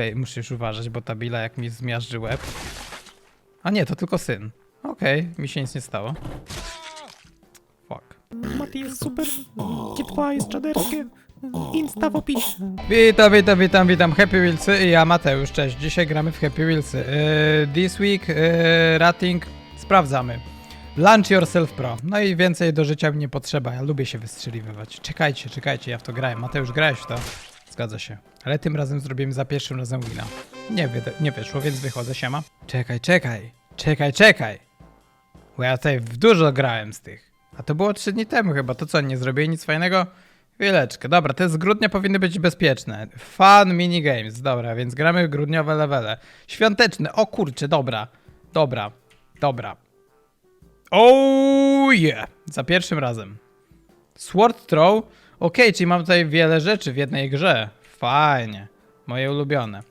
Tutaj musisz uważać, bo ta Bila jak mi zmiażdży łeb. A nie, to tylko syn. Okej, mi się nic nie stało. Fuck. Mati jest super. G2 jest czaderskie. Insta w opisie. Witam, witam, witam, witam. Happy Wheelsy i ja Mateusz, cześć. Dzisiaj gramy w Happy Wheelsy. Yy, this week yy, rating sprawdzamy. Launch Yourself Pro. No i więcej do życia mi nie potrzeba, ja lubię się wystrzeliwywać. Czekajcie, czekajcie, ja w to grałem. Mateusz, grałeś w to? Zgadza się. Ale tym razem zrobimy za pierwszym razem wina. Nie, nie wyszło, więc wychodzę, siema. Czekaj, czekaj, czekaj, czekaj. Bo ja tutaj w dużo grałem z tych. A to było 3 dni temu chyba, to co, nie zrobili nic fajnego? Chwileczkę, dobra, te z grudnia powinny być bezpieczne. Fun minigames, dobra, więc gramy grudniowe levele. Świąteczne, o kurczę, dobra, dobra, dobra. Oh yeah, za pierwszym razem. Sword Throw, okej, czyli mam tutaj wiele rzeczy w jednej grze. Fajnie, moje ulubione.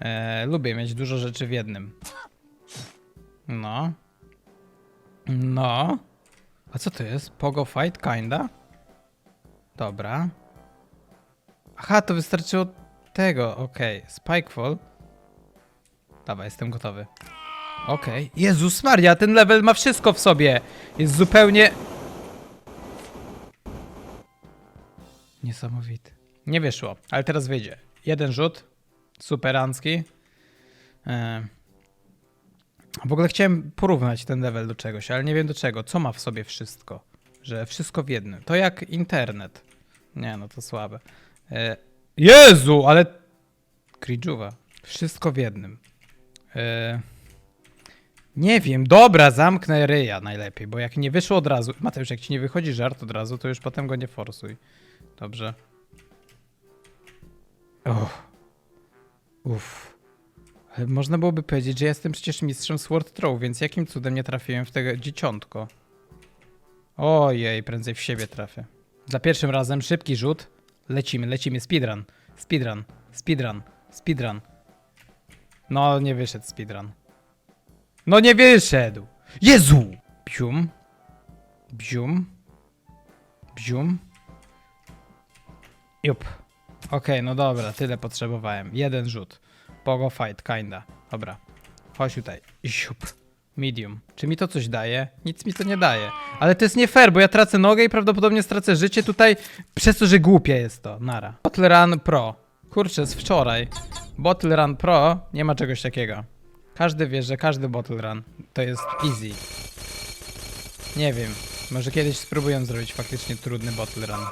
Eee, lubię mieć dużo rzeczy w jednym. No. No. A co to jest? Pogo fight, kinda? Dobra. Aha, to wystarczyło tego, okej. Spikefall. Dobra, jestem gotowy. Okej. Jezus Maria, ten level ma wszystko w sobie. Jest zupełnie... Niesamowity. Nie wyszło, ale teraz wyjdzie. Jeden rzut. Superancki. E... W ogóle chciałem porównać ten level do czegoś, ale nie wiem do czego. Co ma w sobie wszystko? Że wszystko w jednym. To jak internet. Nie, no to słabe. E, Jezu, ale... Kridżuwa. Wszystko w jednym. E, nie wiem, dobra, zamknę ryja najlepiej, bo jak nie wyszło od razu... Mateusz, jak ci nie wychodzi żart od razu, to już potem go nie forsuj. Dobrze. Uff. Uff. Ale można byłoby powiedzieć, że jestem przecież mistrzem Sword Throw, więc jakim cudem nie trafiłem w tego dzieciątko? Ojej, prędzej w siebie trafię. Za pierwszym razem szybki rzut. Lecimy, lecimy. Speedrun. Speedrun. Speedrun. Speedrun. No, nie wyszedł speedrun. No nie wyszedł! Jezu! Bzium. Bzium. Bzium. Jup. Okej, no dobra, tyle potrzebowałem. Jeden rzut. Pogo fight, kinda. Dobra. Chodź tutaj. Siup. Medium. Czy mi to coś daje? Nic mi to nie daje. Ale to jest nie fair, bo ja tracę nogę i prawdopodobnie stracę życie tutaj przez to, że głupie jest to. Nara. Bottle Run Pro. Kurczę, z wczoraj. Bottle Run Pro nie ma czegoś takiego. Każdy wie, że każdy Bottle Run to jest easy. Nie wiem. Może kiedyś spróbuję zrobić faktycznie trudny Bottle Run.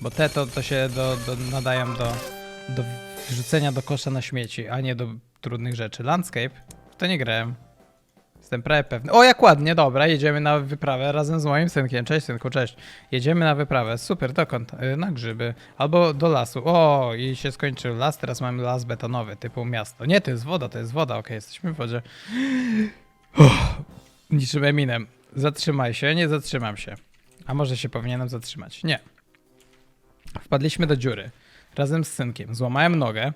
Bo te to, to się do, do, nadają do, do wrzucenia do kosza na śmieci, a nie do trudnych rzeczy. Landscape? To nie grałem. Jestem prawie pewny. O, jak ładnie, dobra, jedziemy na wyprawę razem z moim synkiem. Cześć, synku, cześć. Jedziemy na wyprawę. Super, dokąd? Y, Na grzyby. Albo do lasu. O, i się skończył las, teraz mamy las betonowy, typu miasto. Nie, to jest woda, to jest woda, okej, jesteśmy w wodzie. Uff, niczym Eminem. Zatrzymaj się, nie zatrzymam się. A może się powinienem zatrzymać? Nie. Wpadliśmy do dziury. Razem z synkiem. Złamałem nogę.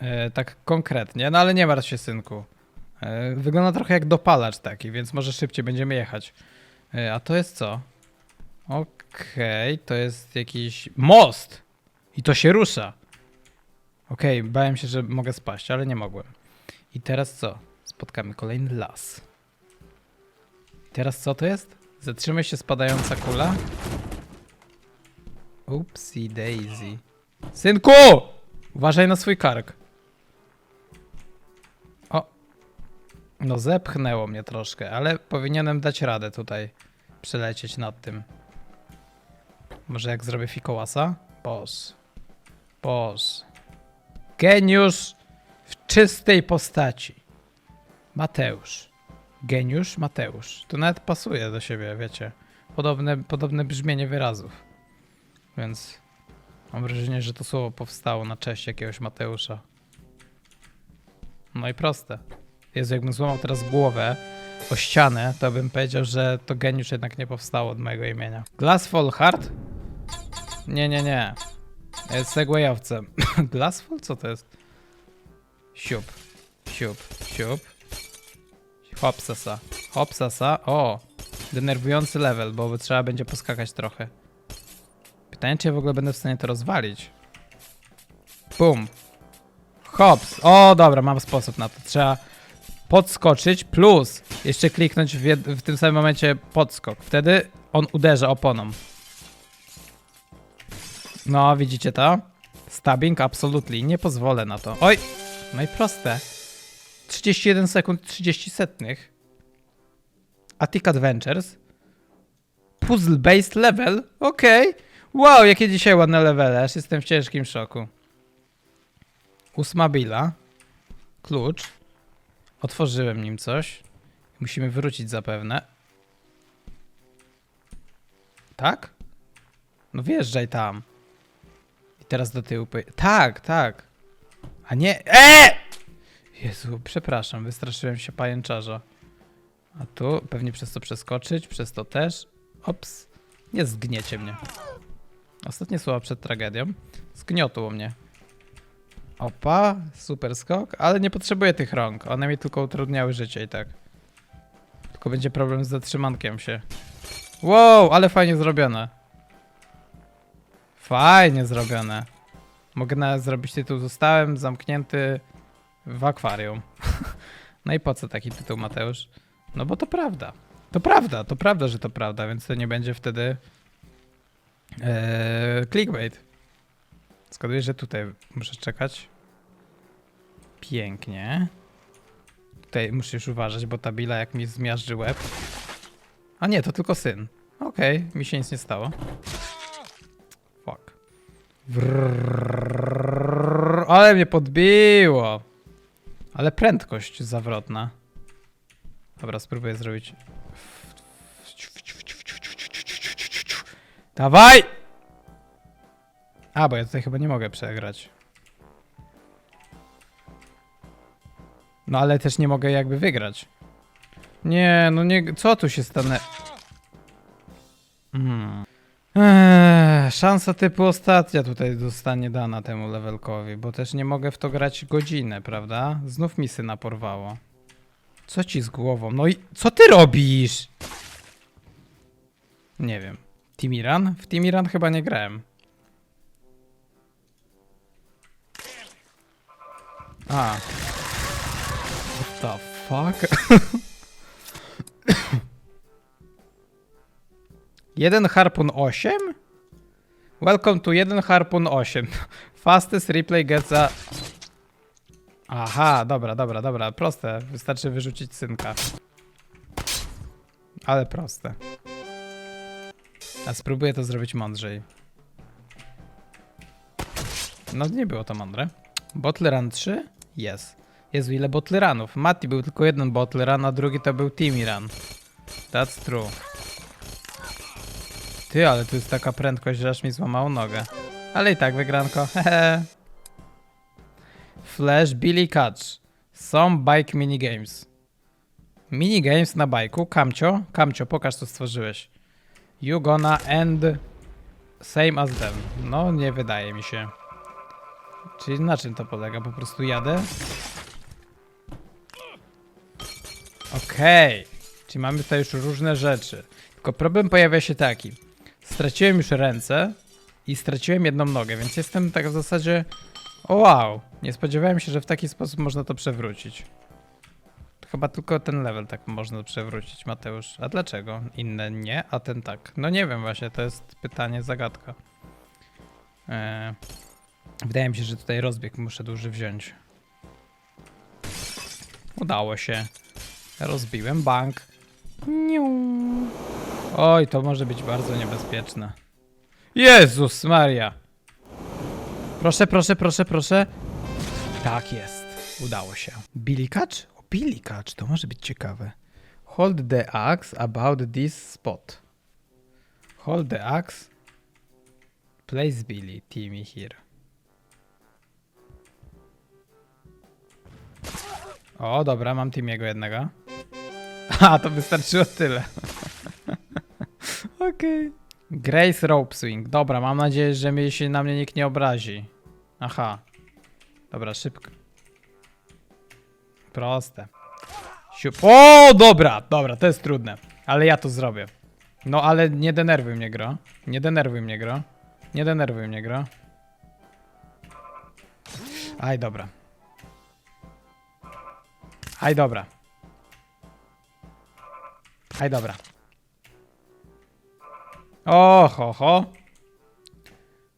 E, tak konkretnie, no ale nie martw się, synku. E, wygląda trochę jak dopalacz taki, więc może szybciej będziemy jechać. E, a to jest co? Okej, to jest jakiś most. I to się rusza. Okej, bałem się, że mogę spaść, ale nie mogłem. I teraz co? Spotkamy kolejny las. I teraz co to jest? Zatrzymaj się spadająca kula. Upsi daisy. Synku! Uważaj na swój kark. O. No zepchnęło mnie troszkę, ale powinienem dać radę tutaj przelecieć nad tym. Może jak zrobię fikołasa? Boss. Boss. Geniusz w czystej postaci. Mateusz. Geniusz Mateusz. To nawet pasuje do siebie, wiecie. Podobne, podobne brzmienie wyrazów. Więc mam wrażenie, że to słowo powstało na cześć jakiegoś Mateusza. No i proste. Jezu, jakbym złamał teraz głowę o ścianę, to bym powiedział, że to geniusz jednak nie powstało od mojego imienia. Glassfall Hard? Nie, nie, nie. Jest segwayowcem. Glassfall? Co to jest? Siup. Siup. Siup. Hopsasa. Hopsasa. O! Denerwujący level, bo trzeba będzie poskakać trochę. Pytanie, czy ja w ogóle będę w stanie to rozwalić. Bum. Hops. O, dobra, mam sposób na to. Trzeba podskoczyć plus jeszcze kliknąć w, w tym samym momencie podskok. Wtedy on uderza oponą. No, widzicie to? Stabbing? Absolutely. Nie pozwolę na to. Oj! No i proste. 31 sekund, 30 setnych. Attic Adventures. Puzzle-based level? Okej. Wow, jakie dzisiaj ładne levele. Aż jestem w ciężkim szoku. Ósma bila. Klucz. Otworzyłem nim coś. Musimy wrócić zapewne. Tak? No wjeżdżaj tam. I teraz do tyłu. Tak, tak. A nie. E! Jezu, przepraszam, wystraszyłem się pajęczarza. A tu pewnie przez to przeskoczyć, przez to też. Ops. Nie zgniecie mnie. Ostatnie słowa przed tragedią. Zgniotło mnie. Opa, super skok, ale nie potrzebuję tych rąk. One mi tylko utrudniały życie i tak. Tylko będzie problem z zatrzymankiem się. Wow, ale fajnie zrobione. Fajnie zrobione. Mogę nawet zrobić tytuł Zostałem zamknięty w akwarium. no i po co taki tytuł, Mateusz? No bo to prawda. To prawda, to prawda, że to prawda, więc to nie będzie wtedy Eee, clickbait. Zgaduję, że tutaj muszę czekać. Pięknie. Tutaj musisz uważać, bo ta bila jak mi zmiażdży łeb. A nie, to tylko syn. Okej, mi się nic nie stało. Fuck. Wrrrr, ale mnie podbiło. Ale prędkość zawrotna. Dobra, spróbuję zrobić. Dawaj! A, bo ja tutaj chyba nie mogę przegrać. No ale też nie mogę jakby wygrać. Nie, no nie, co tu się stanę? Hmm. Eee, szansa typu ostatnia tutaj zostanie dana temu levelkowi, bo też nie mogę w to grać godzinę, prawda? Znów mi syna porwało. Co ci z głową? No i co ty robisz? Nie wiem. Timiran? W Timiran chyba nie grałem. A. What the fuck? jeden harpun 8? Welcome to jeden harpun 8. Fastest replay gets a... Aha, dobra, dobra, dobra. Proste. Wystarczy wyrzucić synka. Ale proste. A spróbuję to zrobić mądrzej. No nie było to mądre. Bottle Run 3? Jest. Jezu, ile Bottle Runów? Mati był tylko jeden Bottle Run, a drugi to był Timmy Run. That's true. Ty, ale tu jest taka prędkość, że aż mi złamało nogę. Ale i tak wygranko, hehe. Flash Billy Catch. Some bike minigames. Minigames na bajku. Kamcio, Kamcio, pokaż co stworzyłeś. You gonna end same as them. No, nie wydaje mi się. Czyli na czym to polega? Po prostu jadę? Okej. Czyli mamy tutaj już różne rzeczy. Tylko problem pojawia się taki. Straciłem już ręce i straciłem jedną nogę, więc jestem tak w zasadzie... O wow! Nie spodziewałem się, że w taki sposób można to przewrócić. Chyba tylko ten level tak można przewrócić, Mateusz. A dlaczego? Inne nie, a ten tak. No nie wiem właśnie, to jest pytanie, zagadka. Eee, wydaje mi się, że tutaj rozbieg muszę duży wziąć. Udało się. Rozbiłem bank. Niu. Oj, to może być bardzo niebezpieczne. Jezus Maria! Proszę, proszę, proszę, proszę. Tak jest. Udało się. Billy Billy Catch, to może być ciekawe. Hold the axe about this spot. Hold the axe. Place Billy, Timmy here. O, dobra, mam Timiego jednego. A, to wystarczyło tyle. Okej. Grace Rope Swing. Dobra, mam nadzieję, że mi się na mnie nikt nie obrazi. Aha. Dobra, szybko. Proste. Siup. O, dobra, dobra, to jest trudne. Ale ja to zrobię. No, ale nie denerwuj mnie, gro. Nie denerwuj mnie, gro. Nie denerwuj mnie, gro. Aj, dobra. Aj dobra. Aj dobra. O, ho, ho.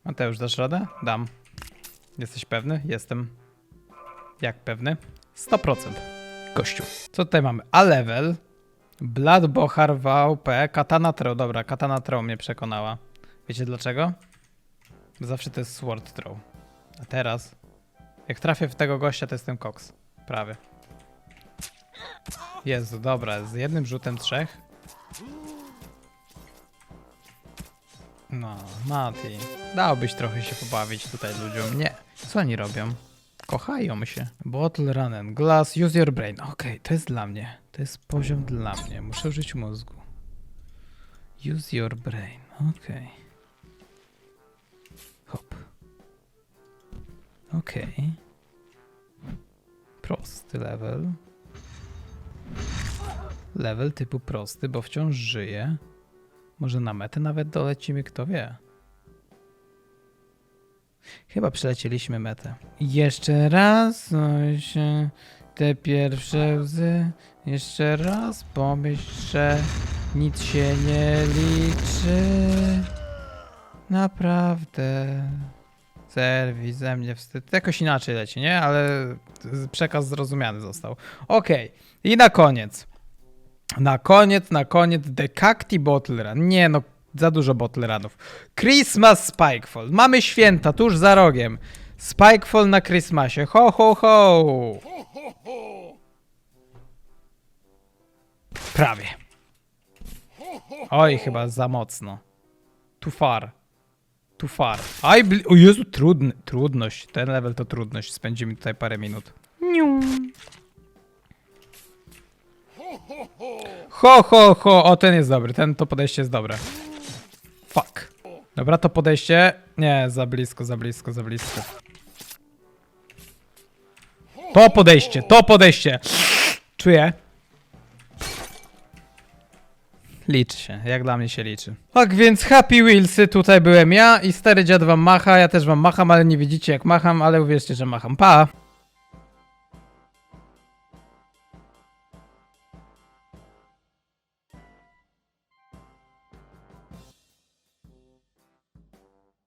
Mateusz, dasz radę? Dam. Jesteś pewny? Jestem. Jak pewny? 100%. Gościu. Co tutaj mamy? A level. Blood Bohar VP. Katana Throw. Dobra, Katana Throw mnie przekonała. Wiecie dlaczego? Zawsze to jest Sword Throw. A teraz, jak trafię w tego gościa, to jestem Cox. Prawie. Jezu, dobra, z jednym rzutem trzech. No, Mati, dałbyś trochę się pobawić tutaj ludziom. Nie. Co oni robią? Kochają się. Bottle run and glass, use your brain. Okej, to jest dla mnie. To jest poziom dla mnie. Muszę użyć mózgu. Use your brain. Okej. Hop. Okej. Prosty level. Level typu prosty, bo wciąż żyje. Może na metę nawet dolecimy, kto wie. Chyba przelecieliśmy metę. Jeszcze raz, się, te pierwsze łzy. Jeszcze raz pomyśl, że nic się nie liczy. Naprawdę. Serwis, ze mnie wstyd. Jakoś inaczej leci, nie? Ale przekaz zrozumiany został. Okej. I na koniec. Na koniec, na koniec The Cacti Bottle Run. Nie no, za dużo Bottle Runów. Christmas Spikefall. Mamy święta tuż za rogiem. Spikefall na Christmasie. Ho, ho, ho. Prawie. Oj, chyba za mocno. Too far. Too far. Aj, o Jezu, trudny, trudność. Ten level to trudność. Spędzimy tutaj parę minut. Niu. Ho, ho, ho. O, ten jest dobry. Ten to podejście jest dobre. Fuck. Dobra, to podejście. Nie, za blisko, za blisko, za blisko. To podejście, to podejście. Czuję. Liczy się, jak dla mnie się liczy. Tak więc Happy Wheelsy, tutaj byłem ja i stary dziad wam macha, ja też wam macham, ale nie widzicie jak macham, ale uwierzcie, że macham. Pa!